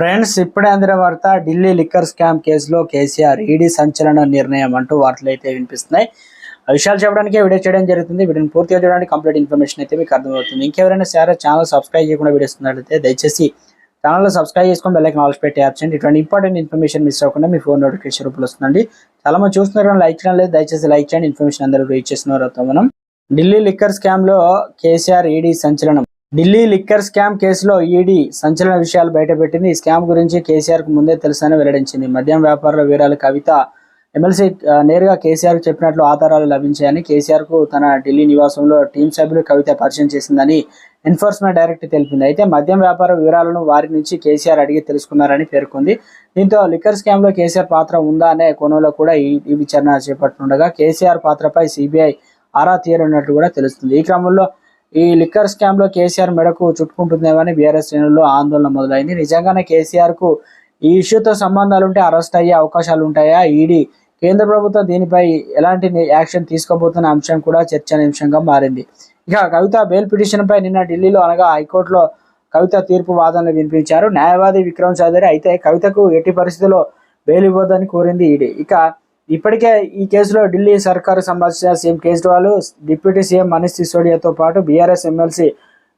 Friends ఇప్పుడే అందిన వార్త ఢిల్లీ లిక్కర్ స్కామ్ కేసులో కేసీఆర్ ఈడీ సంచలన నిర్ణయం అంటూ వార్తలు అయితే వినిపిస్తున్నాయి. విషయాలు చెప్పడానికి వీడియో చేయడం జరుగుతుంది. వీడియోని పూర్తిగా చూడడానికి కంప్లీట్ ఇన్ఫర్మేషన్ అయితే మీకు అర్థమవుతుంది. ఇంకెవరైనా సరే ఛానల్ సబ్స్క్రైబ్ చేయకుండా వీడియోస్ ఉన్నట్లయితే దయచేసి ఛానల్లో సబ్స్క్రైబ్ చేసుకొని బెల్లైకి నాలెడ్జ్ పెట్టి యాప్ ఇటువంటి ఇంపార్టెంట్ ఇన్ఫర్మేషన్ మిస్ అవ్వకుండా మీ ఫోన్ నోటిఫికేషన్ రూపంలో వస్తుందండి. చాలా మంది చూస్తున్నారు లైక్ చేయడం లేదు. దయచేసి లైక్ చేయండి. ఇన్ఫర్మేషన్ అందరూ రీచ్ చేసిన వారు మనం. ఢిల్లీ లిక్కర్ స్కామ్లో కేసీఆర్ ఈడీ సంచలనం. ఢిల్లీ లిక్కర్ స్కామ్ కేసులో ఈడీ సంచలన విషయాలు బయటపెట్టింది. ఈ స్కామ్ గురించి కేసీఆర్కు ముందే తెలుసని వెల్లడించింది. మద్యం వ్యాపార వివరాలు కవిత ఎమ్మెల్సీ నేరుగా కేసీఆర్ చెప్పినట్లు ఆధారాలు లభించాయని కేసీఆర్కు తన ఢిల్లీ నివాసంలో టీం సభ్యులు కవిత పరిచయం చేసిందని ఎన్ఫోర్స్మెంట్ డైరెక్టర్ తెలిపింది. అయితే మద్యం వ్యాపార వివరాలను వారి నుంచి కేసీఆర్ అడిగి తెలుసుకున్నారని పేర్కొంది. దీంతో లిక్కర్ స్కామ్లో కేసీఆర్ పాత్ర ఉందా అనే కోణంలో కూడా ఈ ఈ విచారణ చేపట్టనుండగా కేసీఆర్ పాత్రపై సిబిఐ ఆరా తీయనున్నట్లు కూడా తెలుస్తుంది. ఈ క్రమంలో ఈ లిక్కర్ స్కామ్లో కేసీఆర్ మెడకు చుట్టుకుంటుందేమని బీఆర్ఎస్ శ్రేణుల్లో ఆందోళన మొదలైంది. నిజంగానే కేసీఆర్కు ఈ ఇష్యూతో సంబంధాలుంటే అరెస్ట్ అయ్యే అవకాశాలు ఉంటాయా? ఈడీ కేంద్ర ప్రభుత్వం దీనిపై ఎలాంటి యాక్షన్ తీసుకోబోతున్న అంశం కూడా చర్చనీయాంశంగా మారింది. ఇక కవిత బెయిల్ పిటిషన్ పై నిన్న ఢిల్లీలో అనగా హైకోర్టులో కవిత తీర్పు వాదనలు వినిపించారు. న్యాయవాది విక్రమ్ చౌదరి అయితే కవితకు ఎట్టి పరిస్థితుల్లో బెయిల్ ఇవ్వద్దని కోరింది ఈడీ. ఇక ఇప్పటికే ఈ కేసులో ఢిల్లీ సర్కారు సంబంధించిన CM Kejriwal deputy CM Manish సిసోడియాతో పాటు బీఆర్ఎస్ ఎమ్మెల్సీ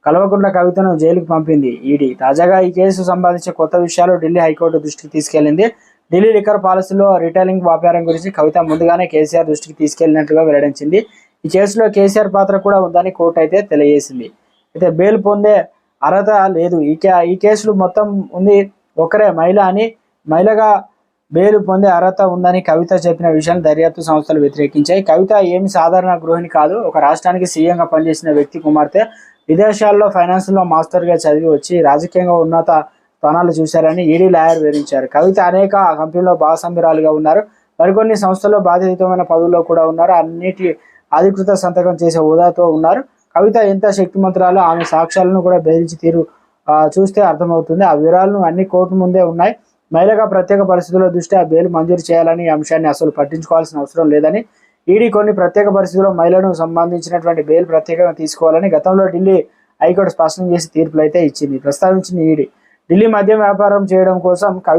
కల్వకుంట్ల కవితను జైలుకు పంపింది ఈడీ. తాజాగా ఈ కేసు సంబంధించిన కొత్త విషయాలు ఢిల్లీ హైకోర్టు దృష్టికి తీసుకెళ్ళింది. ఢిల్లీ లిక్కర్ పాలసీలో రిటైలింగ్ వ్యాపారం గురించి కవిత ముందుగానే కేసీఆర్ దృష్టికి తీసుకెళ్ళినట్లుగా వెల్లడించింది. ఈ కేసులో కేసీఆర్ పాత్ర కూడా ఉందని కోర్టు అయితే తెలియజేసింది. అయితే బెయిల్ పొందే అర్హత లేదు. ఈ కే ఈ కేసులు మొత్తం ఉంది. ఒకరే మహిళ అని మహిళగా బెయిల్ పొందే అర్హత ఉందని కవిత చెప్పిన విషయాన్ని దర్యాప్తు సంస్థలు వ్యతిరేకించాయి. కవిత ఏమి సాధారణ గృహిణి కాదు. ఒక రాష్ట్రానికి సీఎంగా పనిచేసిన వ్యక్తి కుమార్తె. విదేశాల్లో ఫైనాన్స్లో మాస్టర్గా చదివి వచ్చి రాజకీయంగా ఉన్నత స్థానాలు చూశారని ఈడీ లాయర్ వివరించారు. కవిత అనేక కంపెనీలో భాగస్వామ్యురాలుగా ఉన్నారు. మరికొన్ని సంస్థల్లో బాధ్యతమైన పదవుల్లో కూడా ఉన్నారు. అన్నిటి అధికృత సంతకం చేసే హోదాతో ఉన్నారు. కవిత ఎంత శక్తిమంతురాలో ఆమె సాక్ష్యాలను కూడా బెదిరించి తీరు చూస్తే అర్థమవుతుంది. ఆ వివరాలను అన్ని కోర్టు ముందే ఉన్నాయి. మహిళగా ప్రత్యేక పరిస్థితుల దృష్ట్యా బెయిల్ మంజూరు చేయాలని అంశాన్ని అసలు పట్టించుకోవాల్సిన అవసరం లేదని ఈడీ కొన్ని ప్రత్యేక పరిస్థితుల్లో మహిళను సంబంధించినటువంటి బెయిల్ ప్రత్యేకంగా తీసుకోవాలని గతంలో ఢిల్లీ హైకోర్టు స్పష్టం చేసి తీర్పులు అయితే ఇచ్చింది. ప్రస్తావించిన ఈడీ. ఢిల్లీ మద్యం వ్యాపారం చేయడం కోసం